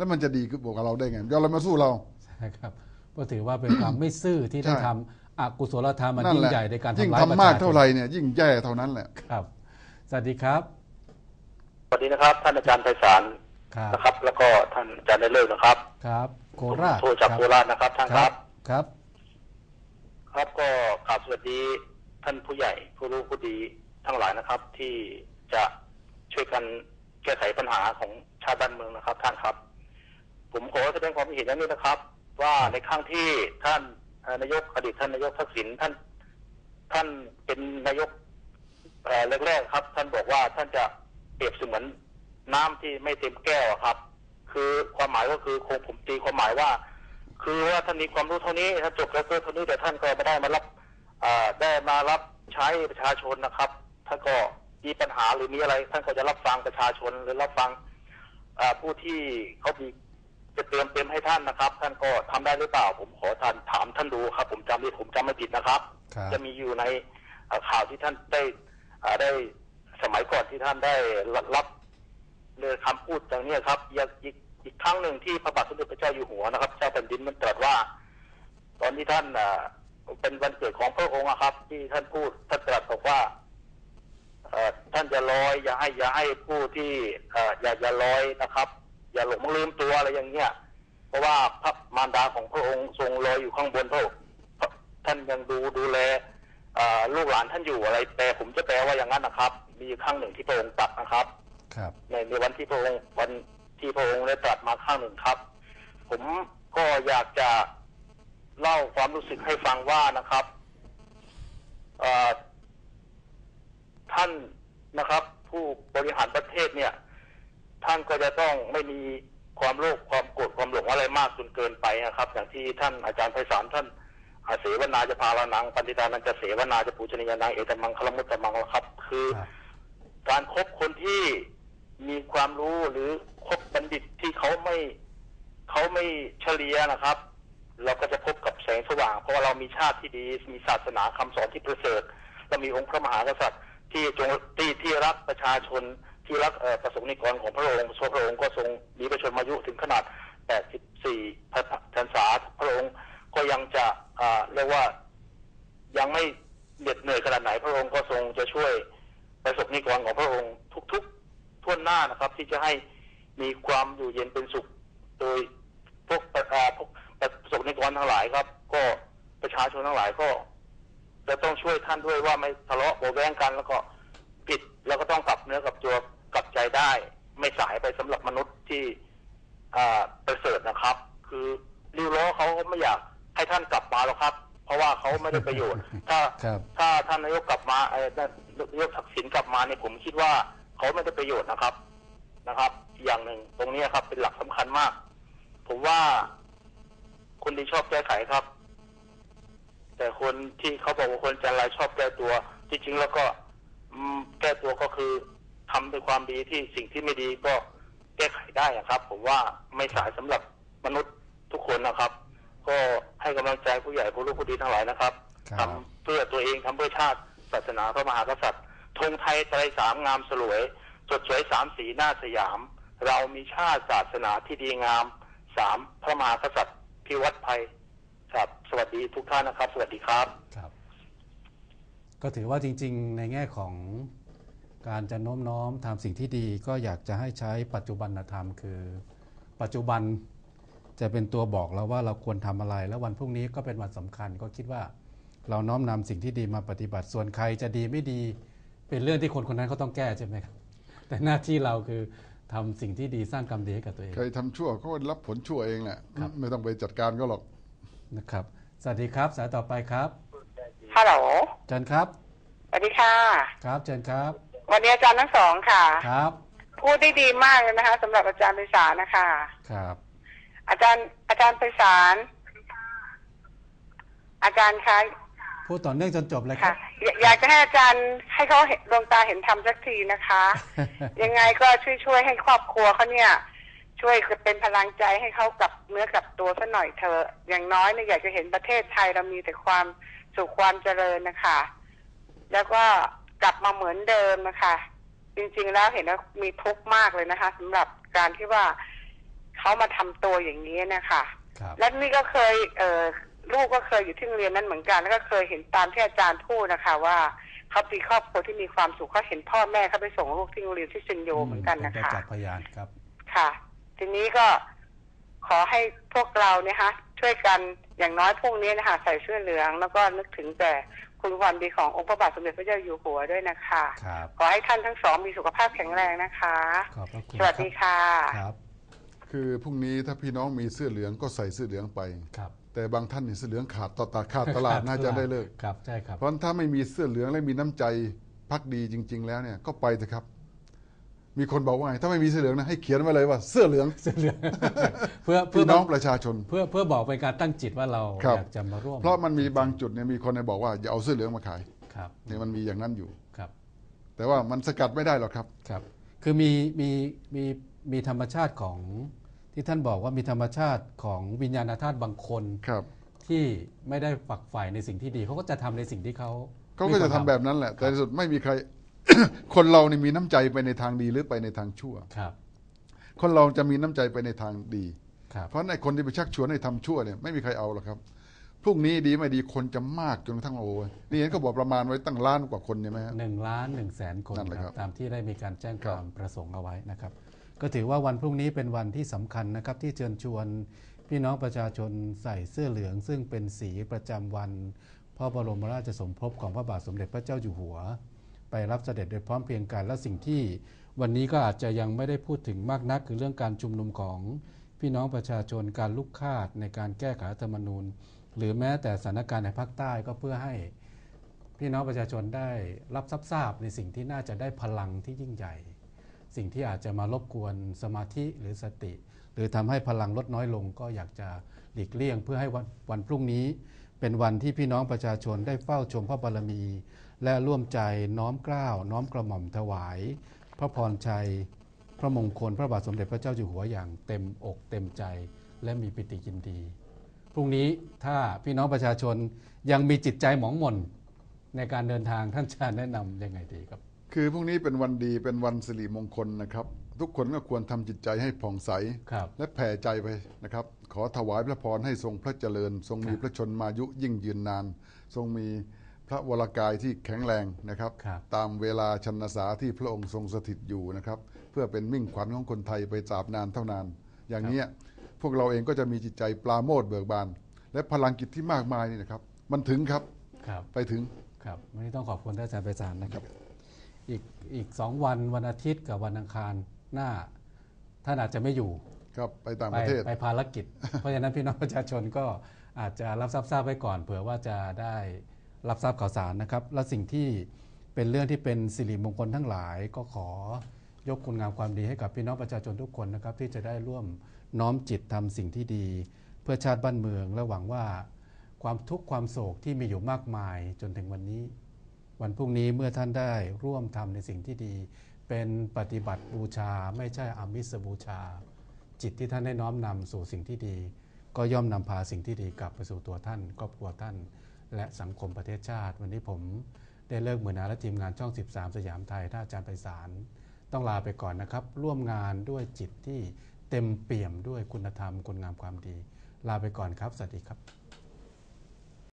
แล้วมันจะดีกับอกกับเราได้ไงยอมเรามาสู้เรานะครับก็ถือว่าเป็นความไม่ซื่อที่ได้ใช่ทำอกุศลธรรมมันนั่นยิ่งแหละใหญ่ในการยิ่งทำร้ายประทำมากชาชเท่านไหร่เนี่ยยิ่งแย่เท่านั้นแหละครับสวัสดีครับสวัสดีนะครับ ท่านอาจารย์ไพศาลครับนะครับ แล้วก็ท่านอาจารย์ได้เลิกนะครับ ครับ โคราชโทรจากคโครับราชนะครับท่านคครัรับบครับ ครับก็กราบสวัสดีท่านผู้ใหญ่ผู้รู้ผู้ดีทั้งหลายนะครับ ที่จะช่วยกันแก้ไขปัญหาของชาติบ้านเมืองนะครับ ท่านครับ ผมขอแสดงความเห็นอย่างนี้นะครับ ว่าในครั้งที่ท่านนายกอดีตท่านนายกทักษิณท่าน ท่านเป็นนายกแรกๆครับ ท่านบอกว่าท่านจะเปรียบเสมือนน้ำที่ไม่เต็มแก้วครับ คือความหมายก็คือคงผมตีความหมายว่า คือว่าท่านมีความรู้เท่านี้ท่านจบแล้วก็เท่านี้แต่ท่านก็ไม่ได้มารับได้มารับใช้ประชาชนนะครับท่านก็มีปัญหาหรือมีอะไร ท่านก็จะรับฟังประชาชนหรือรับฟังผู้ที่เขามี จะเตรียมเต็มให้ท่านนะครับ ท่านก็ทำได้หรือเปล่า ผมขอท่านถามท่านดูครับ ผมจำไม่ผมจำไม่ผิดนะครับครับจะมีอยู่ในเอ่อข่าวที่ท่านได้อ่าได้สมัยก่อนที่ท่านได้รับรับเลยคำพูดอย่างนี้ครับอีกอีกอีกครั้งหนึ่งที่พระบาทสมเด็จพระเจ้าอยู่หัวนะครับ เจ้าแผ่นดินมันตรัสว่า ตอนที่ท่านอ่าเป็นวันเกิดของพระองค์อะครับ ที่ท่านพูดท่านตรัสบอกว่าเอ่อท่านจะลอย อย่าให้อย่าให้ผู้ที่เอ่ออย่าอย่าลอยนะครับ อย่าหลงลืมตัวอะไรอย่างเงี้ยเพราะว่าพระมารดาของพระองค์ทรงลอยอยู่ข้างบนพระองค์ท่านยังดูดูแลเอ่อลูกหลานท่านอยู่อะไรแปลผมจะแปลว่าอย่างนั้นนะครับ มีครั้งหนึ่งที่พระองค์ตรัสนะครับ ครับในในวันที่พระองค์วันที่พระองค์ได้ตรัสมาครั้งหนึ่งครับ ผมก็อยากจะเล่าความรู้สึกให้ฟังว่านะครับเอ่อท่านนะครับผู้บริหารประเทศเนี่ย ท่าน ก็จะต้องไม่มีความโลภความโกรธความหลงอะไรมากจนเกินไปนะครับ อย่างที่ท่านอาจารย์ไพศาลท่านอาเสวนาจะพาลานังปันติตานันจะเสวนาจะปูชนียานังเอตมังคลมุตตมังครับ คือ การคบคนที่มีความรู้หรือคบบัณฑิตที่เขาไม่เขาไม่เฉลียนะครับ เราก็จะพบกับแสงสว่าง เพราะว่าเรามีชาติที่ดีมีศาสนาคำสอนที่ประเสริฐเรามีองค์พระมหากษัตริย์ที่จงที่ที่รักประชาชน ที่รักประสงค์นิกรของพระองค์ทรงพระองค์ก็ทรงมีประชนมายุถึงขนาด 84 พรรษาพระองค์ก็ยังจะเรียกว่ายังไม่เหน็ดเหนื่อยขนาดไหน พระองค์ก็ทรงจะช่วยประสบนิกรของพระองค์ทุกๆทั่วหน้านะครับ ที่จะให้มีความอยู่เย็นเป็นสุข โดยพวกประอ่าพวกประสบนิกรทั้งหลายครับ ก็ประชาชนทั้งหลายก็ จะต้องช่วยท่านด้วยว่าไม่ทะเลาะเบแวงกันแล้วก็ผิดแล้วก็ต้องกลับเนื้อกลับตัว ใจได้ ไม่สายไปสำหรับมนุษย์ที่อ่าประเสริฐนะครับ คือริ้วล้อเขาไม่อยากให้ท่านกลับมาหรอกครับ เพราะว่าเขาไม่ได้ประโยชน์ ถ้าครับถ้าท่านนายกกลับมาเอ่อนายกทักษิณกลับมาเนี่ยผมคิดว่าเขาไม่ได้ประโยชน์นะครับนะครับอีกอย่างหนึ่งตรงนี้ครับ เป็นหลักสำคัญมาก ผมว่าคนที่ชอบแก้ไขครับ แต่คนที่เขาบอกว่าคนใจร้ายชอบแก้ตัว ที่จริงแล้วก็อืมแก้ตัวก็คือ ทำด้วยความดีที่สิ่งที่ไม่ดีก็แก้ไขได้อะครับ ผมว่าไม่สายสำหรับมนุษย์ทุกคนนะครับ ก็ให้กำลังใจผู้ใหญ่ผู้รู้ผู้ดีทั้งหลายนะครับครับทำเพื่อตัวเองทำเพื่อชาติศาสนาพระมหากษัตริย์ธงไทยไตรสามงามสลวย สดสวยสามสีหน้าสยาม เรามีชาติศาสนาที่ดีงามสามพระมหากษัตริย์พิวัตรภัยครับสวัสดีทุกท่านนะครับ สวัสดีครับครับ ก็ถือว่าจริง ๆ ในแง่ของ การจะโน้มน้อมทำสิ่งที่ดีก็อยากจะให้ใช้ปัจจุบันธรรม คือ ปัจจุบันจะเป็นตัวบอกเราว่าเราควรทำอะไร แล้ววันพรุ่งนี้ก็เป็นวันสำคัญก็คิดว่า เราน้อมนำสิ่งที่ดีมาปฏิบัติ ส่วนใครจะดีไม่ดีเป็นเรื่องที่คนคนนั้นเขาต้องแก้ใช่ไหมครับ แต่หน้าที่เราคือทำสิ่งที่ดีสร้างกรรมดีให้กับตัวเองใครทำชั่วเขาก็รับผลชั่วเองแหละครับไม่ต้องไปจัดการก็หรอกนะครับ สวัสดีครับ สายต่อไปครับฮัลโหลเชิญครับสวัสดีค่ะ ครับเชิญครับ วันนี้อาจารย์ทั้งสองค่ะ ครับ พูดได้ดีมากเลยนะคะสำหรับอาจารย์ไพศาลนะคะ ครับ อาจารย์อาจารย์ไพศาลอาจารย์คะพูดต่อเนื่องจนจบเลยคค่ะรับ อยอยากจะให้อาจารย์ให้เขาเห็นดวงตาเห็นธรรมสักทีนะคะ ยังไงก็ช่วยช่วยให้ครอบครัวเขาเนี่ย ช่วยเป็นพลังใจให้เขากลับเนื้อกลับตัวสัหน่อยเถอะอย่างน้อยเนี่ยอยากจะเห็นประเทศไทยเรามีแต่ความสุขความเจริญนะคะ แล้วก็ กลับมาเหมือนเดิมนะคะจริงๆแล้วเห็นว่ามีทุกข์มากเลยนะคะสำหรับการที่ว่าเขามาทำตัวอย่างนี้นะคะครับและนี่ก็เคย เออลูกก็เคยอยู่ที่โรงเรียนนั้นเหมือนกัน แล้วก็เคยเห็นตามที่อาจารย์พูดนะคะ ว่าเขามีครอบครัวที่มีความสุขเขาเห็นพ่อแม่เขาไปส่งลูกที่โรงเรียนที่เซนโยเหมือนกันนะเป็คะประจักษ์พยานครับ ค่ะ ทีนี้ก็ขอให้พวกเราเนี่ยฮะช่วยกันอย่างน้อยพรุ่งนี้นะคะใส่เสื้อเหลือง แล้วก็นึกถึงแต่ คุณความดีขององค์พระบาทสมเด็จพระเจ้าอยู่หัวด้วยนะคะ ครับ ขอให้ท่านทั้งสองมีสุขภาพแข็งแรงนะคะ ขอบพระคุณสวัสดีค่ะ ครับ คือพรุ่งนี้ถ้าพี่น้องมีเสื้อเหลืองก็ใส่เสื้อเหลืองไป ครับแต่บางท่านนี่เสื้อเหลืองขาดต่อตาขาดตลาดน่าจะได้เลิก ครับ ใช่ครับ เพราะฉะนั้นถ้าไม่มีเสื้อเหลืองและมีน้ำใจพักดีจริง ๆ แล้วเนี่ยก็ไปเถอะครับ มีคนบอกว่าไงถ้าไม่มีเสื้อเหลืองนะให้เขียนไว้เลยว่าเสื้อเหลืองเสื้อเหลืองเพื่อเพื่พี่อน้องประชาชน เพื่อเพื่อบอกเป็นการตั้งจิตว่าเราครับ อยากจะมาร่วมเพราะมันมีบางจุดเนี่ยมีคนเนี่ยบอกว่าอย่าเอาเสื้อเหลืองมาขายครับเนี่ยมันมีอย่างนั้นอยู่ ครับแต่ว่ามันสกัดไม่ได้หรอกครับ ครับ คือมีมีมีมีธรรมชาติของที่ท่านบอกว่ามีธรรมชาติของวิญญาณธาตุบางคน ครับ ที่ไม่ได้ฝักใฝ่ในสิ่งที่ดีเขาก็จะทำในสิ่งที่เขาเขาก็จะทำไม่ควรแบบนั้นแหละ แต่ในสุดไม่มีใคร คนเรานี่มีน้ำใจไปในทางดีหรือไปในทางชั่ว ครับ คนเราจะมีน้ำใจไปในทางดี ครับ เพราะในคนที่ไปชักชวนให้ทำชั่วเนี่ยไม่มีใครเอาหรอกครับพรุ่งนี้ดีไม่ดีคนจะมากจนกระทั่งโอ้ยนี่เห็นเขาบอกประมาณไว้ตั้งล้านกว่าคนใช่ไหมฮะ หนึ่งล้านหนึ่งแสนคนนั่นแหละคครัรับบตามที่ได้มีการแจ้งครัคบวามประสงค์เอาไว้นะครับ ก็ถือว่าวันพรุ่งนี้เป็นวันที่สำคัญนะครับ ที่เชิญชวนพี่น้องประชาชนใส่เสื้อเหลือง ซึ่งเป็นสีประจำวันพระบรมราชสมภพของพระบาทสมเด็จพระเจ้าอยู่หัว ไปรับเสด็จโดยพร้อมเพรียงกันและสิ่งที่ วันนี้ก็อาจจะยังไม่ได้พูดถึงมากนัก คือเรื่องการชุมนุมของพี่น้องประชาชนการลุกคาดในการแก้ไขรัฐธรรมนูญ หรือแม้แต่สถานการณ์ในภาคใต้ก็เพื่อให้พี่น้องประชาชนได้รับทราบในสิ่งที่น่าจะได้พลังที่ยิ่งใหญ่ สิ่งที่อาจจะมารบกวนสมาธิหรือสติ หรือทำให้พลังลดน้อยลงก็อยากจะหลีกเลี่ยง เพื่อให้วันวันพรุ่งนี้ เป็นวันที่พี่น้องประชาชนได้เฝ้าชมพระบารมี และร่วมใจน้อมเกล้าวน้อมกระหม่อมถวาย พระพรชัย พระมงคล พระบาทสมเด็จพระเจ้าอยู่หัวอย่างเต็มอกเต็มใจและมีปิติยินดี พรุ่งนี้ถ้าพี่น้องประชาชนยังมีจิตใจหมองหม่นในการเดินทางท่านจะแนะนำยังไงดีครับ คือพรุ่งนี้เป็นวันดีเป็นวันสิริมงคลนะครับ ทุกคนก็ควรทำจิตใจให้ผ่องใสครับและแผ่ใจไปนะครับ ขอถวายพระพรให้ทรงพระเจริญ ทรงมีพระชนมายุยิ่งยืนนาน ทรงมี พระวรากายที่แข็งแรงนะครับ ครับ ตามเวลาชนสาที่พระองค์ทรงสถิตอยู่นะครับ เพื่อเป็นมิ่งขวัญของคนไทยไปตราบนานเท่านาน อย่างเนี้ยพวกเราเองก็จะมีจิตใจปราโมทย์เบิกบาน และพลังกิจที่มากมายนี่นะครับ มันถึงครับครับ ไปถึง ครับ วันนี้ต้องขอบคุณท่านอาจารย์ไพศาลนะครับ อีกอีกสองวันวันอาทิตย์กับวันอังคารหน้าท่านอาจจะไม่อยู่ครับไปต่างไปประเทศ ไปภารกิจ เพราะฉะนั้นพี่น้องประชาชนก็อาจจะรับทราบทราบไว้ก่อน เผื่อว่าจะได้ รับทราบข่าวสารนะครับ และสิ่งที่เป็นเรื่องที่เป็นสิริมงคลทั้งหลาย ก็ขอยกคุณงามความดีให้กับพี่น้องประชาชนทุกคนนะครับ ที่จะได้ร่วมน้อมจิตทำสิ่งที่ดี เพื่อชาติบ้านเมือง และหวังว่าความทุกข์ความโศกที่มีอยู่มากมายจนถึงวันนี้ วันพรุ่งนี้เมื่อท่านได้ร่วมทำในสิ่งที่ดี เป็นปฏิบัติบูชา ไม่ใช่อามิสบูชา จิตที่ท่านได้น้อมนำสู่สิ่งที่ดี ก็ย่อมนำพาสิ่งที่ดีกลับไปสู่ตัวท่านครอบครัวท่าน และสังคมประเทศชาติ วันนี้ผมได้เลิกมือนาและทีมงานช่อง 13 สยามไทยท่านอาจารย์ไพศาลต้องลาไปก่อนนะครับ ร่วมงานด้วยจิตที่เต็มเปี่ยมด้วยคุณธรรมคุณงามความดี ลาไปก่อนครับ สวัสดีครับ